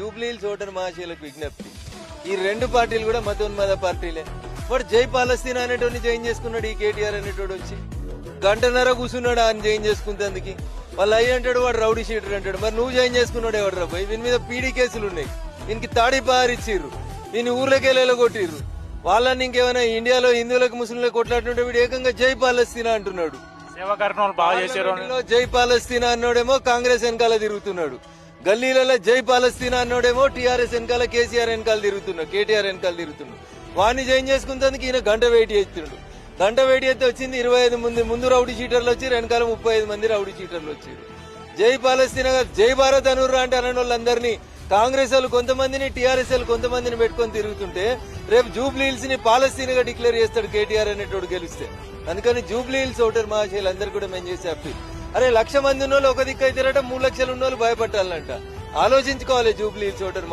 Jubilee Hills voter మహాశయులకు విజ్ఞప్తి. ఈ రెండు పార్టీలు కూడా మతోన్మాద పార్టీలే. వాడు జై పాలస్తీనా అనేటోని జాయిన్ చేసుకున్నాడు ఈ కేటీఆర్ అనేటోడు వచ్చి. గంటన్నర కూర్చున్నాడు ఆయన జాయిన్ చేసుకుంటేందుకు వాళ్ళు అయ్యి అంటాడు వాడు రౌడీ షీటర్ అంటాడు. మరి నువ్వు జాయిన్ చేసుకున్నాడు ఎవడు రాబోయ్ వీని మీద పీడీ కేసులు ఉన్నాయి. దీనికి తాడి పారిచ్చిర్రు దీన్ని ఊర్లోకి కొట్టిర్రు. వాళ్ళని ఇంకేమైనా ఇండియాలో హిందువులకు ముస్లింలకు కొట్లాడుతుంటే వీడు ఏకంగా జై పాలస్తీనా అంటున్నాడు. జై పాలస్తీనా అన్నోడేమో కాంగ్రెస్ వెనకాల తిరుగుతున్నాడు. గల్లీలలో జై పాలస్తీనా అన్నోడేమో టీఆర్ఎస్ వెనకాల కేసీఆర్ వెనకాల తిరుగుతున్నాడు కేటీఆర్ వెనకాల తిరుగుతున్నాడు. వాడిని జాయిన్ చేసుకుంటానికి ఈయన గంట వెయిట్ చేస్తున్నాడు. గంట వెయిట్ చేస్తే వచ్చింది ఇరవై ఐదు మంది ముందు రౌడీ చీటర్లు వచ్చి వెనకాల ముప్పై ఐదు మంది రౌడీ చీటర్లు వచ్చారు. జై పాలస్తీనా జై భారత్ అనుర్రా అంటే అన్న వాళ్ళందరినీ కాంగ్రెస్ వాళ్ళు కొంతమందిని టీఆర్ఎస్ వాళ్ళు కొంతమందిని పెట్టుకొని తిరుగుతుంటే రేపు జూబ్లీ హిల్స్ని పాలస్తీన్గా డిక్లేర్ చేస్తాడు కేటీఆర్ అనేటోడు గెలిస్తే. అందుకని జూబ్లీ హిల్స్ ఓటర్ మహాశయులు అందరు కూడా మేము చేసే అప్పీల్. అరే లక్ష మంది ఉన్న వాళ్ళు ఒక దిక్కు అయితే మూడు లక్షలు ఉన్న వాళ్ళు భయపట్టాలంట. ఆలోచించుకోవాలి జూబ్లీ చోటర్